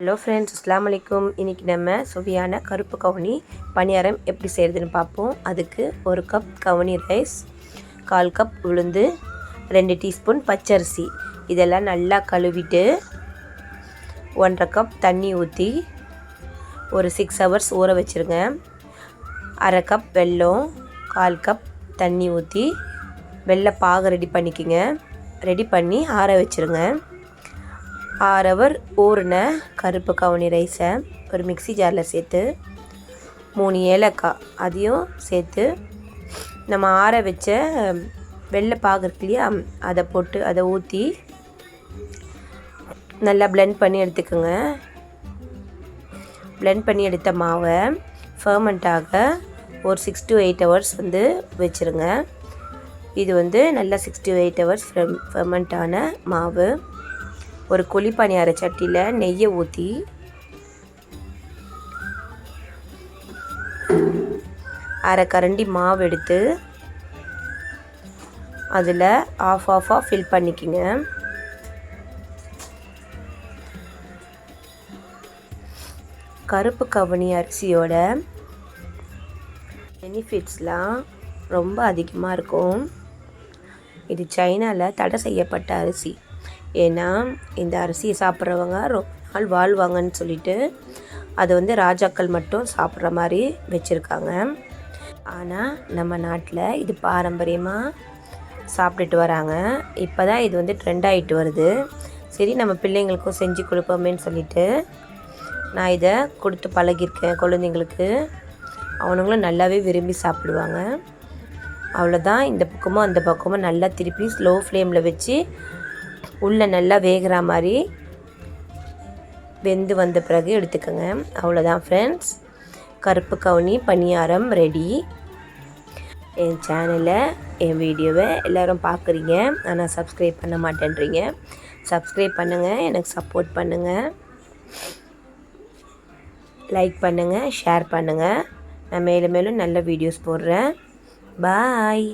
Hello friends அஸ்லாம் வலைக்கும் இன்றைக்கி நம்ம சுவையான கருப்பு கவுனி பணியாரம் எப்படி செய்கிறதுன்னு பார்ப்போம். அதுக்கு ஒரு கப் கவுனி ரைஸ் கால் கப் உளுந்து ரெண்டு டீஸ்பூன் பச்சரிசி. இதெல்லாம் நல்லா கழுவிட்டு ஒன்றரை கப் தண்ணி ஊற்றி ஒரு சிக்ஸ் ஹவர்ஸ் ஊற வச்சுருங்க. அரை கப் வெல்லம் கால் கப் தண்ணி ஊற்றி வெள்ளை பாக ரெடி பண்ணிக்கோங்க. ரெடி பண்ணி ஆற வச்சுருங்க. ஆறு ஹவர் ஊறின கருப்பு கவுனி ரைஸை ஒரு மிக்சி ஜாரில் சேர்த்து மூணு ஏலக்காய் அதையும் சேர்த்து நம்ம ஆற வச்ச வெள்ளை பாகு இருக்கு இல்லையா அதை போட்டு அதை ஊற்றி நல்லா பிளெண்ட் பண்ணி எடுத்துக்கோங்க. பிளெண்ட் பண்ணி எடுத்த மாவை ஃபர்மெண்ட்டாக ஒரு சிக்ஸ் டு எயிட் ஹவர்ஸ் வந்து வச்சுருங்க. இது வந்து நல்லா சிக்ஸ் டு எயிட் ஹவர்ஸ் ஃபெர்மெண்ட்டான மாவு. ஒரு குழி பணியார சட்டியில் நெய்யை ஊற்றி அரை கரண்டி மாவு எடுத்து அதில் ஆஃப் ஆஃபாக ஃபில் பண்ணிக்கிங்க. கருப்பு கவனி அரிசியோட பெனிஃபிட்ஸ்லாம் ரொம்ப அதிகமாக இருக்கும். இது சைனாவில் தடை செய்யப்பட்ட அரிசி. ஏன்னா இந்த அரிசியை சாப்பிட்றவங்க ரொம்ப நாள் வாழ்வாங்கன்னு சொல்லிட்டு அதை வந்து ராஜாக்கள் மட்டும் சாப்பிட்ற மாதிரி வச்சுருக்காங்க. ஆனால் நம்ம நாட்டில் இது பாரம்பரியமாக சாப்பிட்டுட்டு வராங்க. இப்போ தான் இது வந்து ட்ரெண்ட் ஆகிட்டு வருது. சரி நம்ம பிள்ளைங்களுக்கும் செஞ்சு கொடுப்போமேன்னு சொல்லிட்டு நான் இதை கொடுத்து பழகியிருக்கேன் குழந்தைங்களுக்கு. அவனுங்களும் நல்லாவே விரும்பி சாப்பிடுவாங்க. அவ்வளோதான் இந்த பக்கமும் அந்த பக்கமும் நல்லா திருப்பி ஸ்லோ ஃப்ளேமில் வச்சு உள்ளே நல்லா வேகிற மாதிரி வெந்து வந்த பிறகு எடுத்துக்கோங்க. அவ்வளோதான் ஃப்ரெண்ட்ஸ் கருப்பு கவுனி பணியாரம் ரெடி என் சேனலை என் வீடியோவை எல்லோரும் பார்க்குறீங்க. ஆனால் சப்ஸ்கிரைப் பண்ண மாட்டேன்றீங்க. சப்ஸ்கிரைப் பண்ணுங்கள் எனக்கு சப்போர்ட் பண்ணுங்கள் லைக் பண்ணுங்கள் ஷேர் பண்ணுங்கள் நான் மேலும் மேலும் நல்ல வீடியோஸ் போடுறேன். பாய்